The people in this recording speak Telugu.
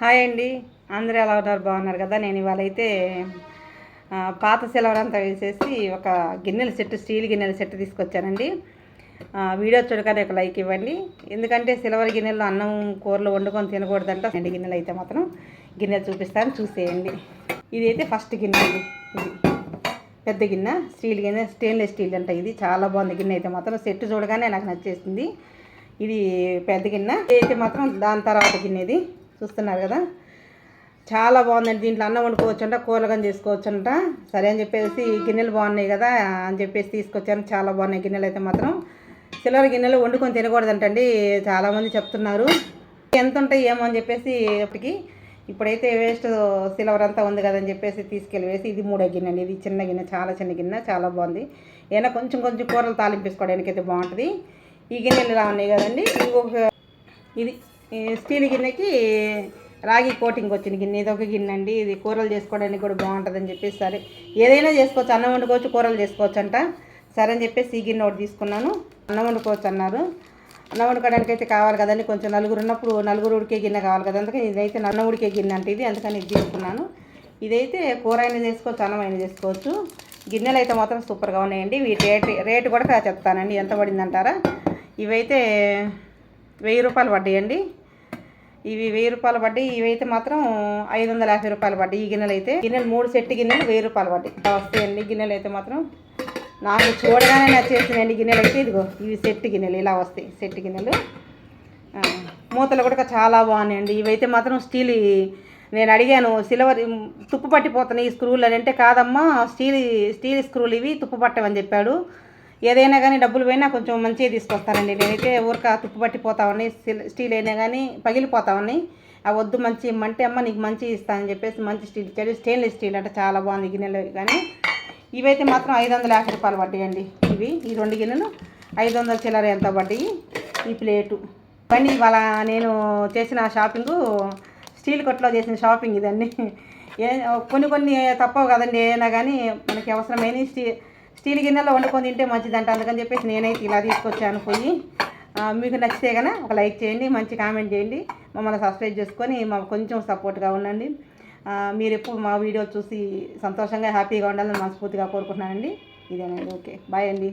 హాయ్ అండి. అందరూ ఎలా ఉన్నారు? బాగున్నారు కదా? నేను ఇవాళ అయితే పాత సిల్వర్ అంతా వేసేసి ఒక గిన్నెల సెట్ స్టీల్ గిన్నెల సెట్ తీసుకొచ్చానండి. వీడియో చూడగానే ఒక లైక్ ఇవ్వండి. ఎందుకంటే సిల్వర్ గిన్నెల్లో అన్నం కూరలు వండుకొని తినకూడదంట. రెండు గిన్నెలు అయితే మాత్రం గిన్నెలు చూపిస్తాను చూసేయండి. ఇది అయితే ఫస్ట్ గిన్నె అండి. ఇది పెద్ద గిన్నె స్టీల్ గిన్నె స్టెయిన్లెస్ స్టీల్ అంట ఇది. చాలా బాగుంది గిన్నె అయితే మాత్రం. సెట్ చూడగానే నాకు నచ్చేసింది. ఇది పెద్ద గిన్నె. అయితే మాత్రం దాని తర్వాత గిన్నె ఇది. చూస్తున్నారు కదా? చాలా బాగుందండి. దీంట్లో అన్నం వండుకోవచ్చు అంట కూరగాయలు చేసుకోవచ్చు అంట సరే అని చెప్పేసి గిన్నెలు బాగున్నాయి కదా అని చెప్పేసి తీసుకొచ్చాను. చాలా బాగున్నాయి గిన్నెలు అయితే మాత్రం. సిల్వర్ గిన్నెలు వండుకొని తినకూడదంటండి. చాలామంది చెప్తున్నారు. ఎంత ఉంటాయి ఏమో అని చెప్పేసి ఇప్పటికి. ఇప్పుడైతే వేస్ట్ సిల్వర్ అంతా ఉంది కదని చెప్పేసి తీసుకెళ్ళి వేసి ఇది మూడో గిన్నె అండి. ఇది చిన్న గిన్నె చాలా చిన్న గిన్నె చాలా బాగుంది. ఏమైనా కొంచెం కొంచెం కూరలు తాలింపేసుకోవడానికి అయితే బాగుంటుంది. ఈ గిన్నెలు ఇలా ఉన్నాయి కదండి. ఇంకొక ఇది స్టీల్ గిన్నెకి రాగి కోటింగ్ వచ్చిన గిన్నె. ఇది ఒక గిన్నె అండి. ఇది కూరలు చేసుకోవడానికి కూడా బాగుంటుందని చెప్పేసి సరే. ఏదైనా చేసుకోవచ్చు. అన్నం వండుకోవచ్చు కూరలు చేసుకోవచ్చు అంట సరే అని చెప్పేసి ఈ గిన్నె ఒకటి తీసుకున్నాను. అన్నం వండుకోవచ్చు అన్నారు. అన్నం వండుకోవడానికి అయితే కావాలి కదండి. కొంచెం నలుగురు ఉన్నప్పుడు నలుగురు ఉడికే గిన్నె కావాలి కదా. అందుకని ఇదైతే అన్నం ఉడికే గిన్నె అంటే ఇది. అందుకని ఇది తీసుకున్నాను. ఇదైతే కూర అయినా చేసుకోవచ్చు అన్నం అయినా చేసుకోవచ్చు. గిన్నెలు అయితే మాత్రం సూపర్గా ఉన్నాయండి. వీటి రేట్ రేటు కూడా చెప్తానండి ఎంత పడిందంటారా? ఇవైతే వెయ్యి రూపాయలు పడ్డాయండి. ఇవి వెయ్యి రూపాయలు పడ్డాయి. ఇవైతే మాత్రం ఐదు వందల యాభై రూపాయలు పడ్డాయి. ఈ గిన్నెలు అయితే గిన్నెలు మూడు సెట్ గిన్నెలు వెయ్యి రూపాయలు పడ్డాయి. వస్తాయండి గిన్నెలు అయితే మాత్రం. నాకు చూడగానే నచ్చేసినాయండి గిన్నెలు అయితే. ఇదిగో ఇవి సెట్ గిన్నెలు ఇలా వస్తాయి. సెట్ గిన్నెలు. మూతలు కూడా చాలా బాగున్నాయండి. ఇవైతే మాత్రం స్టీల్ నేను అడిగాను సిల్వర్ తుప్పు పట్టిపోతున్నాయి ఈ స్క్రూలు అని అంటే కాదమ్మా స్టీల్ స్టీల్ స్క్రూలు ఇవి తుప్పు పట్టవని చెప్పాడు. ఏదైనా కానీ డబ్బులు పోయినా కొంచెం మంచిగా తీసుకొస్తానండి. నేనైతే ఊరిక తుప్పుపట్టిపోతా ఉన్నాయి స్టీల్ స్టీల్ అయినా కానీ పగిలిపోతా ఉన్నాయి ఆ వద్దు మంచి ఇమ్మంటే అమ్మ నీకు మంచి ఇస్తానని చెప్పేసి మంచి స్టీల్ ఇచ్చాడు. స్టెయిన్లెస్ స్టీల్ అంటే చాలా బాగుంది గిన్నెలు కానీ. ఇవైతే మాత్రం ఐదు వందల యాభై రూపాయలు పడ్డాయండి ఇవి. ఈ రెండు గిన్నెలు ఐదు వందల చిల్లర ఎంత పడ్డాయి? ఈ ప్లేటు. కానీ ఇవాళ నేను చేసిన షాపింగు స్టీల్ కొట్లో చేసిన షాపింగ్ ఇదన్నీ ఏ కొన్ని కొన్ని తప్పవు కదండి. ఏదైనా కానీ మనకి అవసరమైన స్టీ స్టీల్ గిన్నెలో వండుకొని తింటే మంచిదంట. అందుకని చెప్పేసి నేనైతే ఇలా తీసుకొచ్చాను పోయి. మీకు నచ్చితే కనుక ఒక లైక్ చేయండి మంచి కామెంట్ చేయండి. మమ్మల్ని సబ్స్క్రైబ్ చేసుకొని మాకు కొంచెం సపోర్ట్గా ఉండండి. మీరు ఎప్పుడు మా వీడియో చూసి సంతోషంగా హ్యాపీగా ఉండాలని మనస్ఫూర్తిగా కోరుకుంటున్నానండి. ఇదేనండి. ఓకే. బాయ్ అండి.